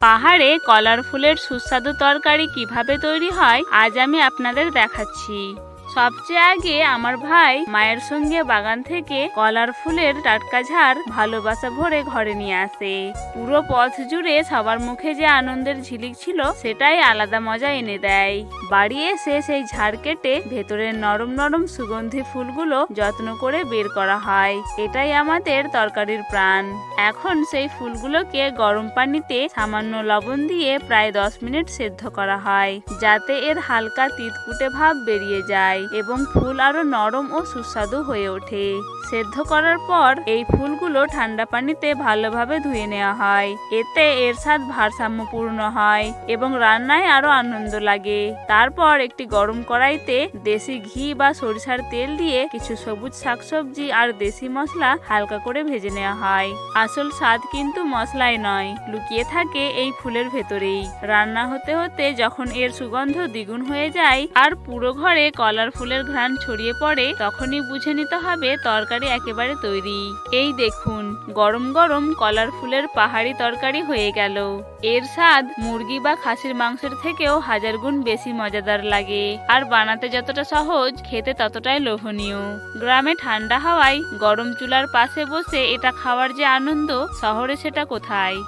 পাহাড়ে কলার ফুলের সুস্বাদু তরকারি কীভাবে তৈরি হয় আজ আমি আপনাদের দেখাচ্ছি। সবচেয়ে আগে আমার ভাই মায়ের সঙ্গে বাগান থেকে কলার ফুলের টাটকা ঝাড় ভালোবাসা ভরে ঘরে নিয়ে আসে। পুরো পথ জুড়ে সবার মুখে যে আনন্দের ঝিলিক ছিল, সেটাই আলাদা মজা এনে দেয়। বাড়ি এসে সেই ঝাড় কেটে ভেতরের নরম নরম সুগন্ধি ফুলগুলো যত্ন করে বের করা হয়। এটাই আমাদের তরকারির প্রাণ। এখন সেই ফুলগুলোকে গরম পানিতে সামান্য লবণ দিয়ে প্রায় দশ মিনিট সেদ্ধ করা হয়, যাতে এর হালকা তিতকুটে ভাব বেরিয়ে যায়। এবং ফুল আরও নরম ও সুস্বাদু হয়ে ওঠে। সেদ্ধ করার পর এই ফুলগুলো ঠান্ডা পানিতে ভালোভাবে ধুয়ে নেওয়া হয়। এতে এর স্বাদ ভারসাম্যপূর্ণ হয় এবং রান্নায় আরও আনন্দ লাগে। তারপর একটি গরম কড়াইতে দেশি ঘি বা সরিষার তেল দিয়ে কিছু সবুজ শাকসবজি আর দেশি মশলা হালকা করে ভেজে নেওয়া হয়। আসল স্বাদ কিন্তু মশলায় নয়, লুকিয়ে থাকে এই ফুলের ভেতরেই। রান্না হতে হতে যখন এর সুগন্ধ দ্বিগুণ হয়ে যায় আর পুরো ঘরে কলার ফুলের ঘ্রাণ ছড়িয়ে পড়ে, তখনই বুঝে নিতে হবে তরকারি একেবারে তৈরি। এই দেখুন, গরম গরম কলার ফুলের পাহাড়ি তরকারি হয়ে গেল। এর স্বাদ মুরগি বা খাসির মাংসের থেকেও হাজার গুণ বেশি মজাদার লাগে। আর বানাতে যতটা সহজ, খেতে ততটাই লোভনীয়। গ্রামে ঠান্ডা হাওয়ায় গরম চুলার পাশে বসে এটা খাওয়ার যে আনন্দ, শহরে সেটা কোথায়?